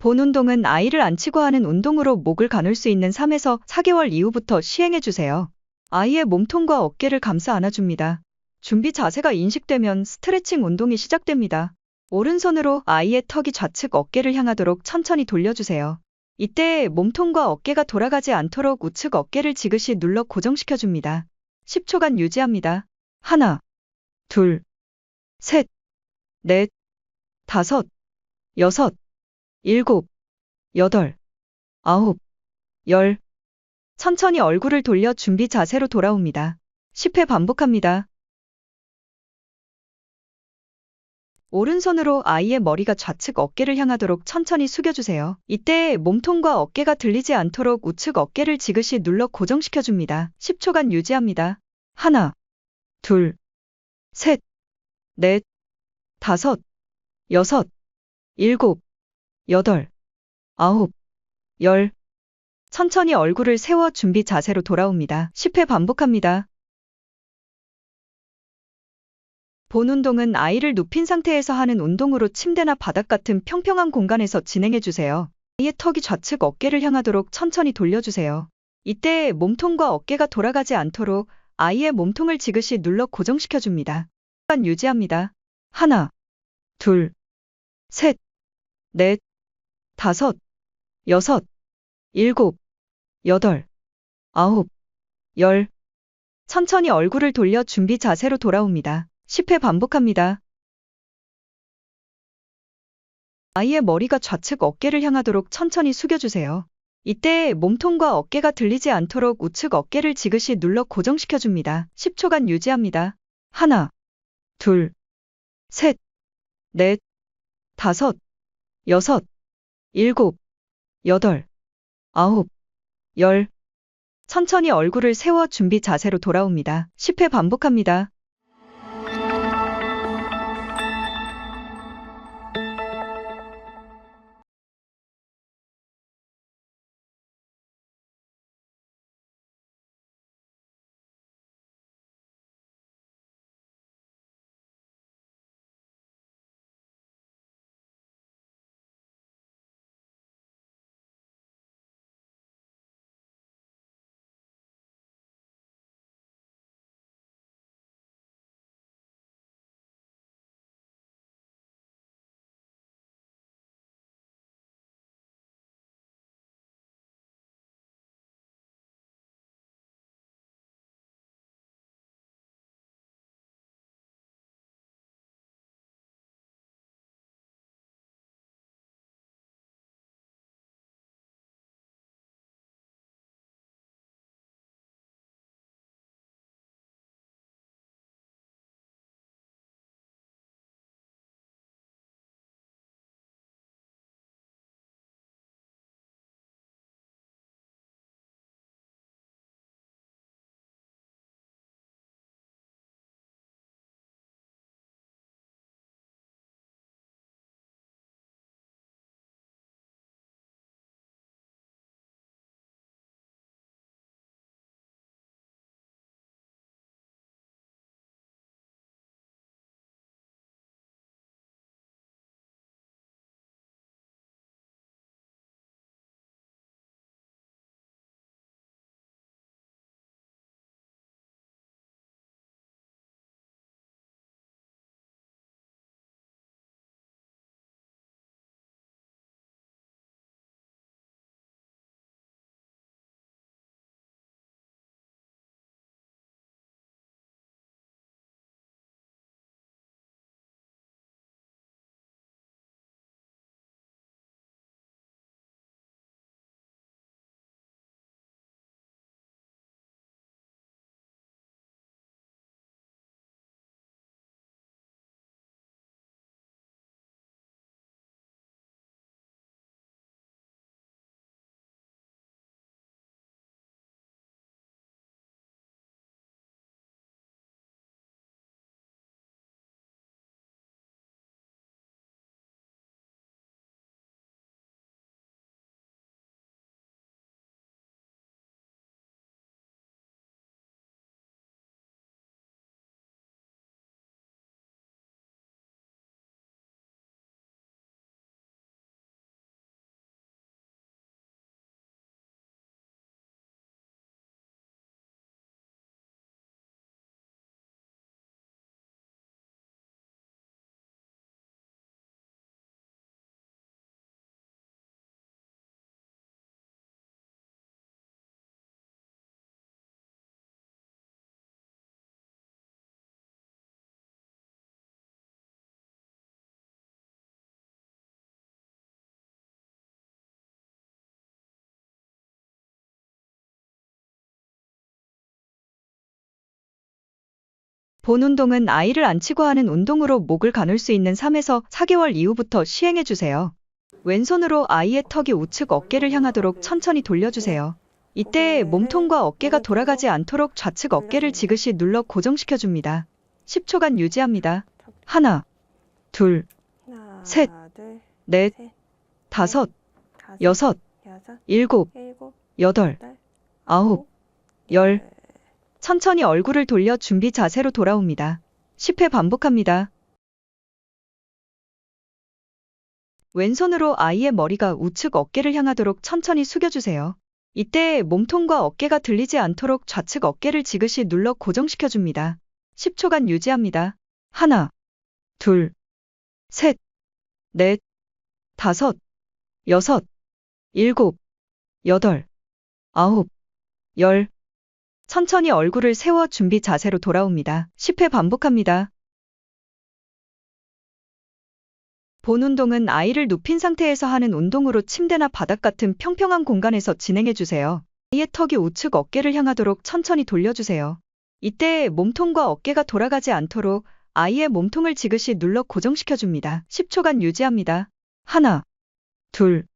본 운동은 아이를 안치고 하는 운동으로 목을 가눌 수 있는 3에서 4개월 이후부터 시행해 주세요. 아이의 몸통과 어깨를 감싸 안아줍니다. 준비 자세가 인식되면 스트레칭 운동이 시작됩니다. 오른손으로 아이의 턱이 좌측 어깨를 향하도록 천천히 돌려주세요. 이때 몸통과 어깨가 돌아가지 않도록 우측 어깨를 지그시 눌러 고정시켜줍니다. 10초간 유지합니다. 하나, 둘, 셋, 넷, 다섯, 여섯, 일곱, 여덟, 아홉, 열. 천천히 얼굴을 돌려 준비 자세로 돌아옵니다. 10회 반복합니다. 오른손으로 아이의 머리가 좌측 어깨를 향하도록 천천히 숙여주세요. 이때 몸통과 어깨가 들리지 않도록 우측 어깨를 지그시 눌러 고정시켜줍니다. 10초간 유지합니다. 하나, 둘, 셋, 넷, 다섯, 여섯, 일곱, 여덟, 아홉, 열. 천천히 얼굴을 세워 준비 자세로 돌아옵니다. 10회 반복합니다. 본 운동은 아이를 눕힌 상태에서 하는 운동으로 침대나 바닥 같은 평평한 공간에서 진행해 주세요. 아이의 턱이 좌측 어깨를 향하도록 천천히 돌려주세요. 이때 몸통과 어깨가 돌아가지 않도록 아이의 몸통을 지그시 눌러 고정시켜 줍니다. 시간 유지합니다. 하나, 둘, 셋, 넷, 다섯, 여섯, 일곱, 여덟, 아홉, 열. 천천히 얼굴을 돌려 준비 자세로 돌아옵니다. 10회 반복합니다. 아이의 머리가 좌측 어깨를 향하도록 천천히 숙여주세요. 이때 몸통과 어깨가 들리지 않도록 우측 어깨를 지그시 눌러 고정시켜줍니다. 10초간 유지합니다. 하나, 둘, 셋, 넷, 다섯, 여섯, 일곱, 여덟, 아홉, 열. 천천히 얼굴을 세워 준비 자세로 돌아옵니다. 10회 반복합니다. 본 운동은 아이를 안 치고 하는 운동으로 목을 가눌 수 있는 3에서 4개월 이후부터 시행해 주세요. 왼손으로 아이의 턱이 우측 어깨를 향하도록 천천히 돌려주세요. 이때 몸통과 어깨가 돌아가지 않도록 좌측 어깨를 지그시 눌러 고정시켜 줍니다. 10초간 유지합니다. 하나, 둘, 셋, 둘, 넷, 셋, 다섯, 여섯, 일곱, 여덟, 아홉, 열. 천천히 얼굴을 돌려 준비 자세로 돌아옵니다. 10회 반복합니다. 왼손으로 아이의 머리가 우측 어깨를 향하도록 천천히 숙여주세요. 이때 몸통과 어깨가 들리지 않도록 좌측 어깨를 지그시 눌러 고정시켜 줍니다. 10초간 유지합니다. 하나, 둘, 셋, 넷, 다섯, 여섯, 일곱, 여덟, 아홉, 열. 천천히 얼굴을 세워 준비 자세로 돌아옵니다. 10회 반복합니다. 본 운동은 아이를 눕힌 상태에서 하는 운동으로 침대나 바닥 같은 평평한 공간에서 진행해 주세요. 아이의 턱이 우측 어깨를 향하도록 천천히 돌려주세요. 이때 몸통과 어깨가 돌아가지 않도록 아이의 몸통을 지그시 눌러 고정시켜 줍니다. 10초간 유지합니다. 하나, 둘,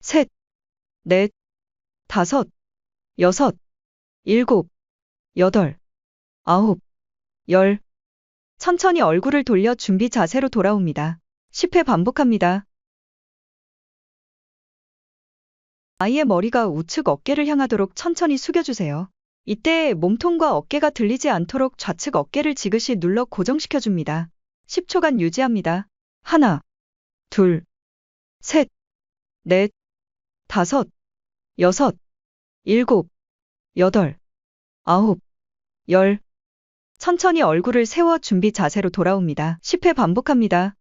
셋, 넷, 다섯, 여섯, 일곱, 여덟, 아홉, 열. 천천히 얼굴을 돌려 준비 자세로 돌아옵니다. 10회 반복합니다. 아이의 머리가 우측 어깨를 향하도록 천천히 숙여주세요. 이때 몸통과 어깨가 들리지 않도록 좌측 어깨를 지그시 눌러 고정시켜 줍니다. 10초간 유지합니다. 하나, 둘, 셋, 넷, 다섯, 여섯, 일곱, 여덟, 아홉, 열. 천천히 얼굴을 세워 준비 자세로 돌아옵니다. 10회 반복합니다.